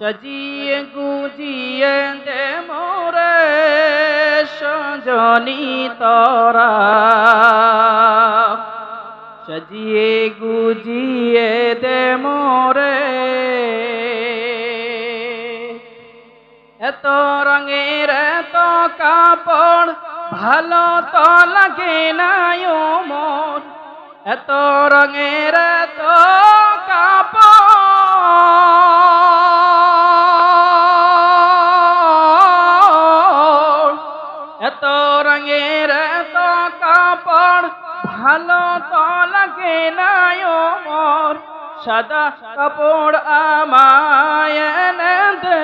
সজিয়ে গুজিয়ে দে মোরে সজনি তরা। সজিয়ে গুজিয়ে দে মোরে এত রঙের এত কাপড়, ভালো তো লাগে না মন। এত রঙের ভালো তো লাগে না ও মোর সাদা কাপড় আমায় দে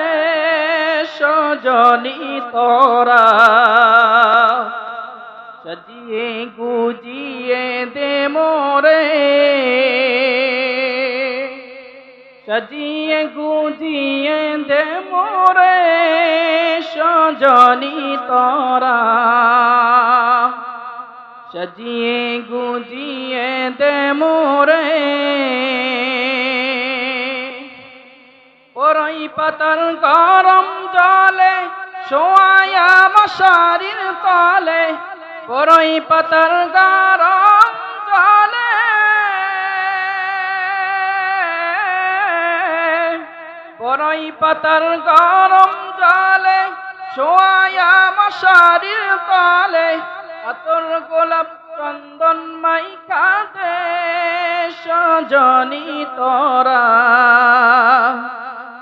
তোরা। সজিয়ে গুজিয়ে দে মোরে, সজিয়ে গুজিয়ে দে মোরে সজনি তোরা। সজিয়ে গুজিয়ে দে মোরে। ওরই পাতার গরম জলে শোয়া মশারির তলে। ওরই পাতার গরম জলে। ওরই পাতার গরম জলে শোয়া মশারির তলে। গোলাপ চন্দন মাই কাঁদে সজনি তোরা।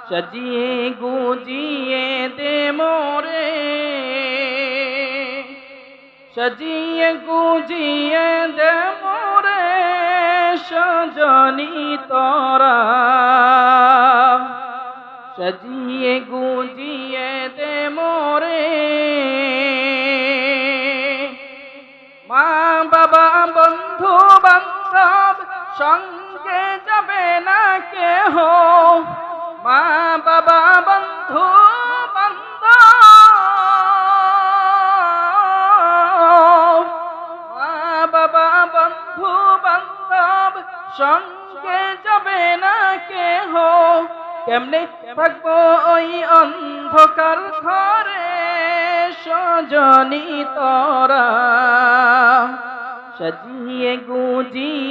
সজিয়ে গুজিয়ে দে মোরে। সজিয়ে গুজিয়ে দে মোরে সজনি তোরা। সজিয়ে গুজিয়ে দে মোরে। সঙ্গে যাবে না কেহ? মা বাবা, বন্ধু বন্ধ মা বাবা, বন্ধু, বান্ধব, সঙ্গে যাবে না কেহ? কেমনে থাকব ওই অন্ধকার ঘরে, সজনী তোরা। সজিয়ে গুজিয়ে